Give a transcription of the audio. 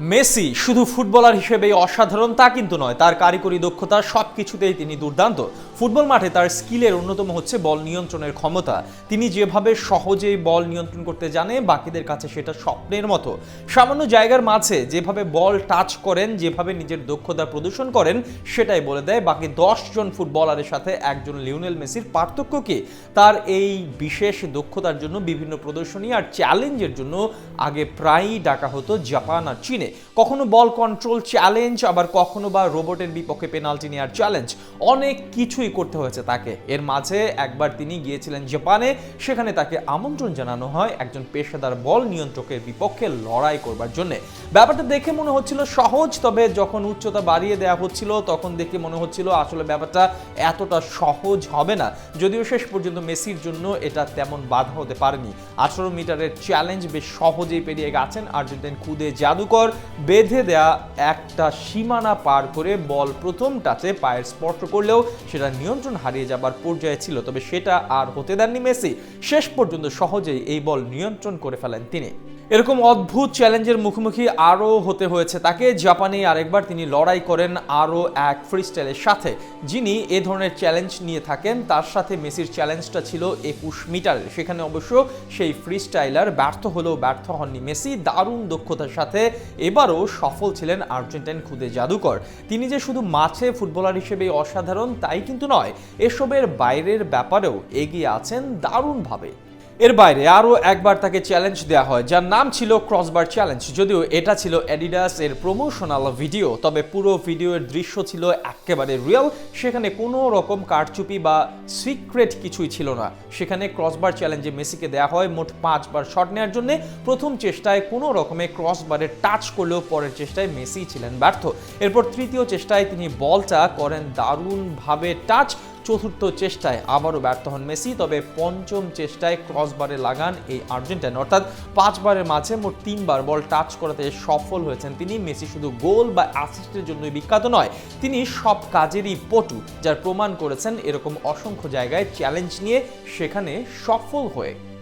Messi শুধু footballer হিসেবেই অসাধারণ তা কিন্তু নয়, তার কারিগরি দক্ষতা সব কিছুতেই তিনি দুর্দান্ত। ফুটবল মাঠে তার স্কিলের অন্যতম হচ্ছে বল নিয়ন্ত্রণের ক্ষমতা। তিনি যেভাবে সহজেই বল নিয়ন্ত্রণ করতে জানে, বাকিদের কাছে সেটা স্বপ্নের মতো। সামান্য জায়গার মাঝে যেভাবে বল টাচ করেন, যেভাবে নিজের দক্ষতা প্রদর্শন করেন, সেটাই বলে দেয় বাকি জন ফুটবলারের সাথে একজন লিওনেল মেসির পার্থক্য কি? তার এই বিশেষ দক্ষতার জন্য বিভিন্ন প্রদর্শনী আর চ্যালেঞ্জের জন্য আগে প্রায়ই ডাকা হতো জাপান আর চীনে। কখনো বল কন্ট্রোল চ্যালেঞ্জ আবার কখনো বা রোবটের বিপক্ষে পেনাল্টি নেওয়ার চ্যালেঞ্জ অনেক কিছুই করতে হয়েছে তাকে। এর মাঝে একবার তিনি গিয়েছিলেন জাপানে, সেখানে তাকে আমন্ত্রণ জানানো হয় একজন পেশাদার বল নিয়ন্ত্রকের বিপক্ষে লড়াই করবার জন্য। ব্যাপারটা দেখে মনে হচ্ছিল সহজ, তবে যখন উচ্চতা বাড়িয়ে দেওয়া হচ্ছিল, তখন দেখে মনে হচ্ছিল আসলে ব্যাপারটা এতটা সহজ হবে না। যদিও শেষ পর্যন্ত মেসির জন্য এটা তেমন বাধা হতে পারেনি। আঠারো মিটারের চ্যালেঞ্জ বেশ সহজেই পেরিয়ে গেছেন আর্জেন্টাইন খুদে জাদুকর। বেঁধে দেয়া একটা সীমানা পার করে বল প্রথম টাচে পায়ের স্পর্শ করলেও সেটা নিয়ন্ত্রণ হারিয়ে যাবার পর্যায়ে ছিল, তবে সেটা আর হতে দেননি মেসি। শেষ পর্যন্ত সহজেই এই বল নিয়ন্ত্রণ করে ফেলেন তিনি। এরকম অদ্ভুত চ্যালেঞ্জের মুখোমুখি আরও হতে হয়েছে তাকে। জাপানে আরেকবার তিনি লড়াই করেন আরও এক ফ্রিস্টাইলের সাথে। যিনি এ ধরনের চ্যালেঞ্জ নিয়ে থাকেন, তার সাথে মেসির চ্যালেঞ্জটা ছিল একুশ মিটারের সেখানে অবশ্য সেই ফ্রিস্টাইলার ব্যর্থ হলেও ব্যর্থ হননি মেসি। দারুণ দক্ষতার সাথে এবারও সফল ছিলেন আর্জেন্টাইন খুদে জাদুকর। তিনি যে শুধু মাঠে ফুটবলার হিসেবে অসাধারণ, তাই কিন্তু নয়, এসবের বাইরের ব্যাপারেও এগিয়ে আছেন দারুণভাবে। এর বাইরে আরও একবার তাকে চ্যালেঞ্জ দেওয়া হয়, যার নাম ছিল ক্রসবার চ্যালেঞ্জ যদিও এটা ছিল অ্যাডিডাস এর প্রমোশনাল ভিডিও তবে পুরো ভিডিওর দৃশ্য ছিল একেবারে রিয়েল সেখানে কোনো রকম কারচুপি বা সিক্রেট কিছুই ছিল না। সেখানে ক্রসবার চ্যালেঞ্জে মেসিকে দেওয়া হয় মোট পাঁচবার শট নেওয়ার জন্য। প্রথম চেষ্টায় কোনো রকমে ক্রসবারে টাচ করলেও পরের চেষ্টায় মেসি ছিলেন ব্যর্থ। এরপর তৃতীয় চেষ্টায় তিনি বলটা করেন দারুণভাবে টাচ চতুর্থ চেষ্টায় আবারও ব্যর্থ হন মেসি, তবে পঞ্চম চেষ্টায় ক্রসবারে লাগান এই আর্জেন্টাইন। অর্থাৎ পাঁচবারের মাঝে মোট তিনবার বল টাচ করাতে সফল হয়েছেন তিনি। মেসি শুধু গোল বা অ্যাসিস্টের জন্যই বিখ্যাত নয়, তিনি সব কাজেরই পটু, যার প্রমাণ করেছেন এরকম অসংখ্য জায়গায় চ্যালেঞ্জ নিয়ে সেখানে সফল হয়ে।